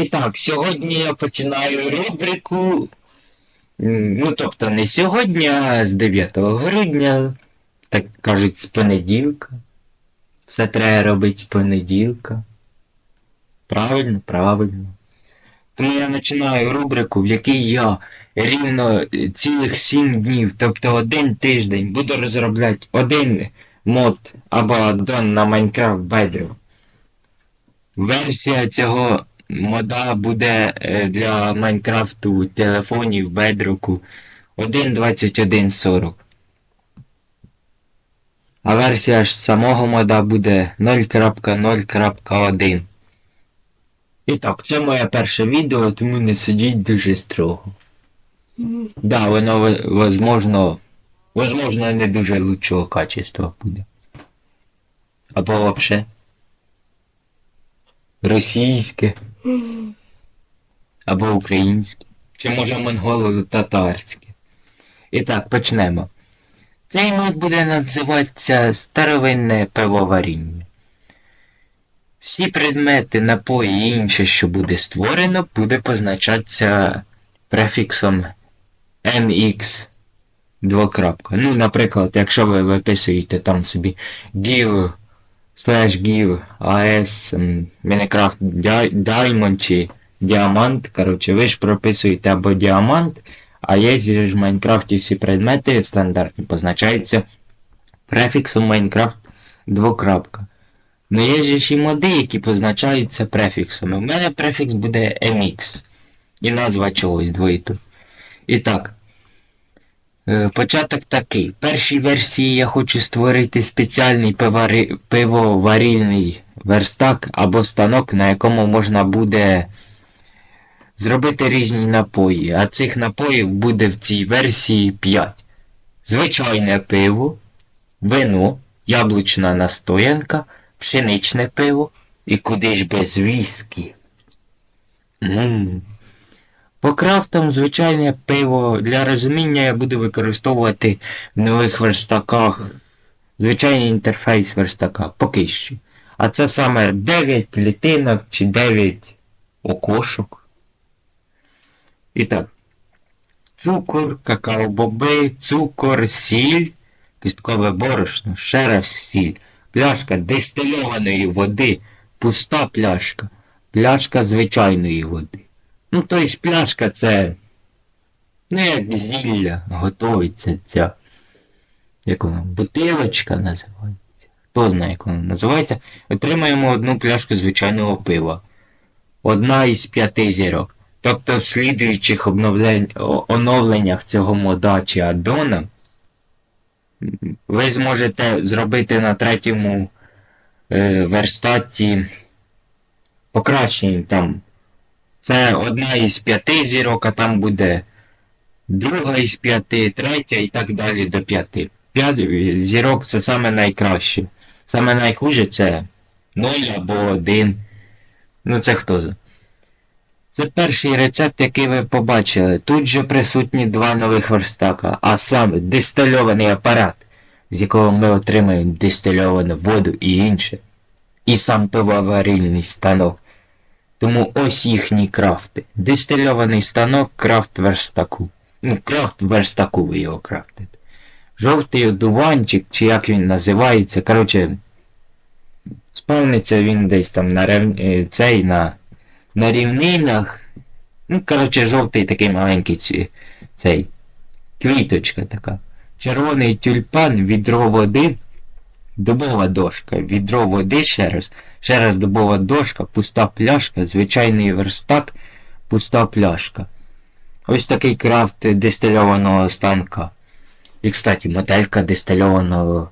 І так, сьогодні я починаю рубрику. Ну, тобто не сьогодні, а з 9 грудня. Так кажуть, з понеділка. Все треба робити з понеділка. Правильно, правильно. Тому я починаю рубрику, в якій я рівно цілих 7 днів, тобто один тиждень, буду розробляти один мод або аддон на Minecraft Bedrock. Версія цього мода буде е, для Майнкрафту телефонів Bedrock 1.2140. А версія ж самого мода буде 0.0.1. І так, це моє перше відео, тому не сидіть дуже строго. Да, воно возможно, возможно не дуже лучшого качества буде. Або вообще російське. Або українське. Чи може монголо-татарське. І так, почнемо. Цей мод буде називатися старовинне пивоваріння. Всі предмети, напої і інше, що буде створено, буде позначатися префіксом MX двокрапка. Ну, наприклад, якщо ви виписуєте там собі give slash give AS Minecraft Diamond чи діамант, коротше, ви ж прописуєте або діамант, а є ж в Майнкрафті всі предмети стандартні позначаються префіксом Minecraft двокрапка. Ну є ж й моди, які позначаються префіксами. У мене префікс буде MX. І назва чогось двоїту. І так. Е, Початок такий. В першій версії я хочу створити спеціальний пивари... пивоварільний верстак або станок, на якому можна буде зробити різні напої. А цих напоїв буде в цій версії 5. Звичайне пиво, вино, яблучна настоянка, пшеничне пиво і куди ж без віскі. М. По крафтам звичайне пиво для розуміння я буду використовувати в нових верстаках звичайний інтерфейс верстака, поки що. А це саме 9 клітинок чи 9 окошок. І так. Цукор, какао-боби, цукор, сіль, кісткове борошно, ще раз сіль, пляшка дистильованої води, пуста пляшка, пляшка звичайної води. Ну, то тобто пляшка це. Ну, як зілля готується ця. Як вона? Бутилочка називається. Хто знає, як вона називається. Отримаємо одну пляшку звичайного пива. Одна із п'яти зірок. Тобто в слідуючих обновлень... оновленнях цього мода чи аддона ви зможете зробити на третьому е, верстаті покращення там. Це одна із п'яти зірок, а там буде друга із п'яти, третя і так далі до п'яти. П'ять зірок це саме найкраще. Саме найхуже це 0 або 1. Ну це хто за? Це перший рецепт, який ви побачили. Тут же присутні два нових верстака, а саме дистильований апарат, з якого ми отримаємо дистильовану воду і інше. І сам пивоварільний станок. Тому ось їхні крафти. Дистильований станок крафт верстаку. Ну, крафт верстаку ви його крафтите. Жовтий одуванчик, чи як він називається, коротше, спавниться він десь там на рев... е, цей на, на рівнинах. Ну, коротше, жовтий такий маленький цей. Квіточка така. Червоний тюльпан, відро води, дубова дошка, відро води ще раз, ще раз дубова дошка, пуста пляшка, звичайний верстак, пуста пляшка. Ось такий крафт дистильованого станка. І, кстати, моделька дистильованого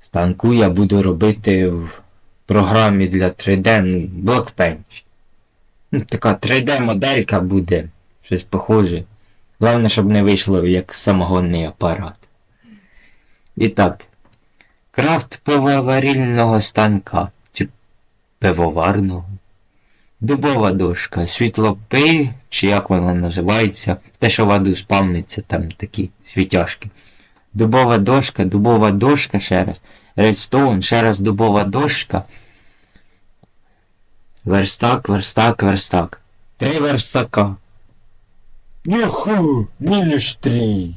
станку я буду робити в програмі для 3D ну, Blockbench. Ну, така 3D-моделька буде, щось похоже. Головне, щоб не вийшло як самогонний апарат. І так. Крафт пивоварільного станка. Чи пивоварного. Дубова дошка, світлопиль, чи як воно називається, те, що воду спавниться, там такі світяшки. Дубова дошка, дубова дошка ще раз. Редстоун, ще раз дубова дошка. Верстак, верстак, верстак. Три верстака. Юху, мінус три.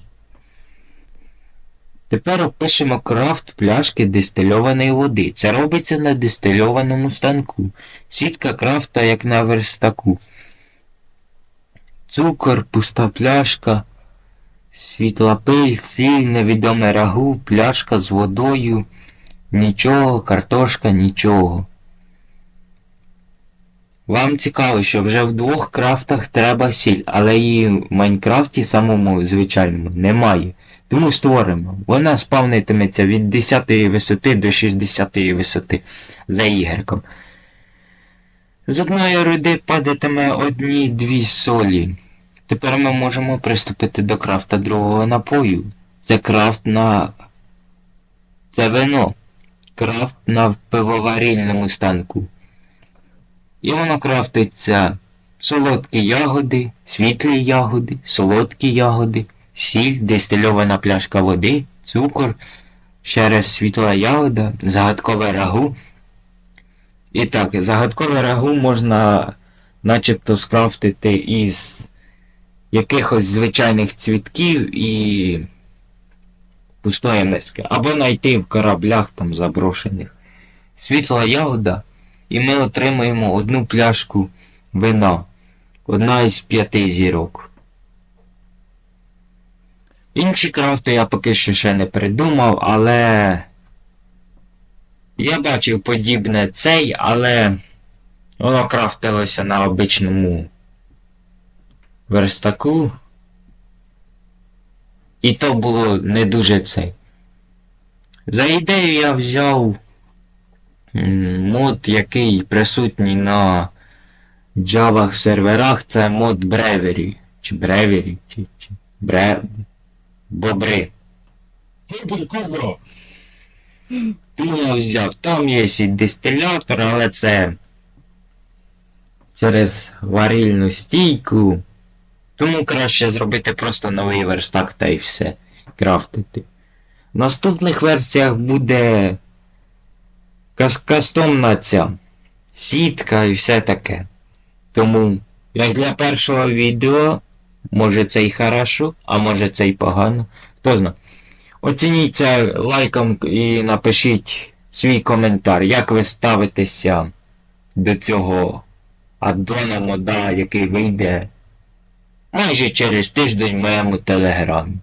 Тепер опишемо крафт пляшки дистильованої води. Це робиться на дистильованому станку. Сітка крафта, як на верстаку. Цукор, пуста пляшка, світла пиль, сіль, невідоме рагу, пляшка з водою. Нічого, картошка, нічого. Вам цікаво, що вже в двох крафтах треба сіль, але її в Майнкрафті самому звичайному немає. Тому створимо. Вона спавнитиметься від 10 висоти до 60 висоти за ігреком. З одної руди падатиме одні-дві солі. Тепер ми можемо приступити до крафта другого напою. Це крафт на. Це вино. Крафт на пивоварільному станку. І воно крафтиться солодкі ягоди, світлі ягоди, солодкі ягоди, сіль, дистильована пляшка води, цукор, ще раз світла ягода, загадкове рагу. І так, загадкове рагу можна начебто скрафтити із якихось звичайних цвітків і пустої миски. Або знайти в кораблях там заброшених. Світла ягода, і ми отримуємо одну пляшку вина. Одна із п'яти зірок. Інші крафти я поки що ще не придумав, але. Я бачив подібне цей, але воно крафтилося на обичному верстаку. І то було не дуже цей. За ідею я взяв мод, який присутній на Java серверах, це мод Brewery. Чи Brewery, чи, чи Бре... Бобри. Тому я взяв. Там є і дистилятор, але це через варильну стійку. Тому краще зробити просто новий верстак та й все. Крафтити. В наступних версіях буде кас- кастомна ця сітка і все таке. Тому, як для першого відео, може це й хорошо, а може це й погано. Хто знає. Оцініться лайком і напишіть свій коментар, як ви ставитеся до цього аддона мода, який вийде майже через тиждень в моєму телеграмі.